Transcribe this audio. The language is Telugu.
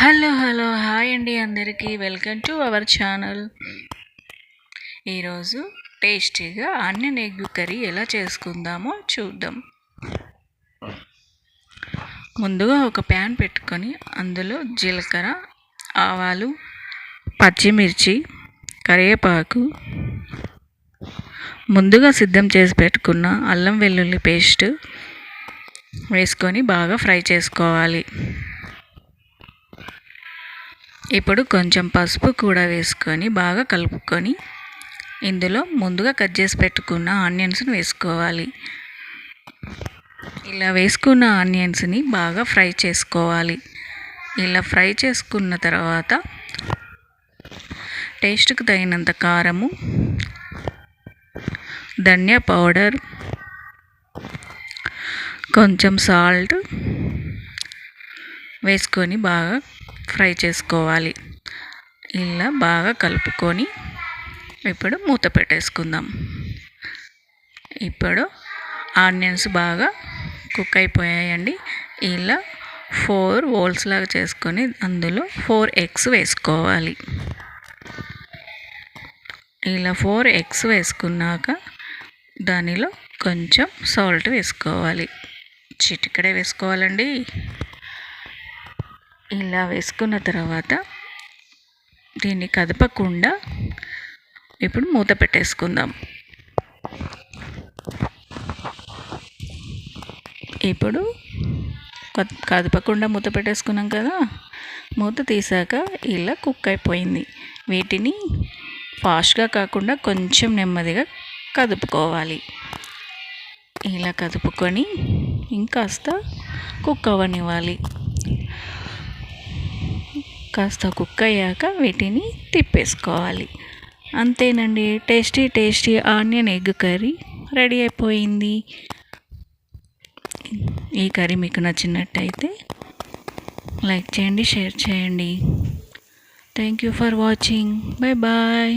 హలో హలో హాయ్ అండి అందరికీ. Welcome to our channel. ఈరోజు టేస్టీగా ఆనియన్ ఎగ్ కర్రీ ఎలా చేసుకుందామో చూద్దాం. ముందుగా ఒక ప్యాన్ పెట్టుకొని అందులో జీలకర్ర ఆవాలు పచ్చిమిర్చి కరివేపాకు ముందుగా సిద్ధం చేసి పెట్టుకున్న అల్లం వెల్లుల్లి పేస్ట్ వేసుకొని బాగా ఫ్రై చేసుకోవాలి. ఇప్పుడు కొంచెం పసుపు కూడా వేసుకొని బాగా కలుపుకొని ఇందులో ముందుగా కట్ చేసి పెట్టుకున్న ఆనియన్స్ని వేసుకోవాలి. ఇలా వేసుకున్న ఆనియన్స్ని బాగా ఫ్రై చేసుకోవాలి. ఇలా ఫ్రై చేసుకున్న తర్వాత టేస్ట్కి తగినంత కారము ధనియా పౌడర్ కొంచెం సాల్ట్ వేసుకొని బాగా ఫ్రై చేసుకోవాలి. ఇలా బాగా కలుపుకొని ఇప్పుడు మూత పెట్టేసుకుందాం. ఇప్పుడు ఆనియన్స్ బాగా కుక్ అయిపోయాయండి. ఇలా ఫోర్ ఓల్స్ లాగా చేసుకొని అందులో ఫోర్ ఎగ్స్ వేసుకోవాలి. ఇలా ఫోర్ ఎగ్స్ వేసుకున్నాక దానిలో కొంచెం సాల్ట్ వేసుకోవాలి. చిటికడే వేసుకోవాలండి. ఇలా వేసుకున్న తర్వాత దీన్ని కదపకుండా ఇప్పుడు మూత పెట్టేసుకుందాం. ఇప్పుడు కదపకుండా మూత పెట్టేసుకున్నాం కదా మూత తీసాక ఇలా కుక్ అయిపోయింది. వీటిని ఫాస్ట్గా కాకుండా కొంచెం నెమ్మదిగా కదుపుకోవాలి. ఇలా కదుపుకొని ఇంకాస్త కుక్ అవ్వనివ్వాలి. కాస్త కుక్ అయ్యాక వీటిని తిప్పేసుకోవాలి. అంతేనండి tasty tasty onion egg curry ready అయిపోయింది. ఈ కర్రీ మీకు నచ్చినట్టయితే లైక్ చేయండి షేర్ చేయండి. Thank you for watching. Bye bye.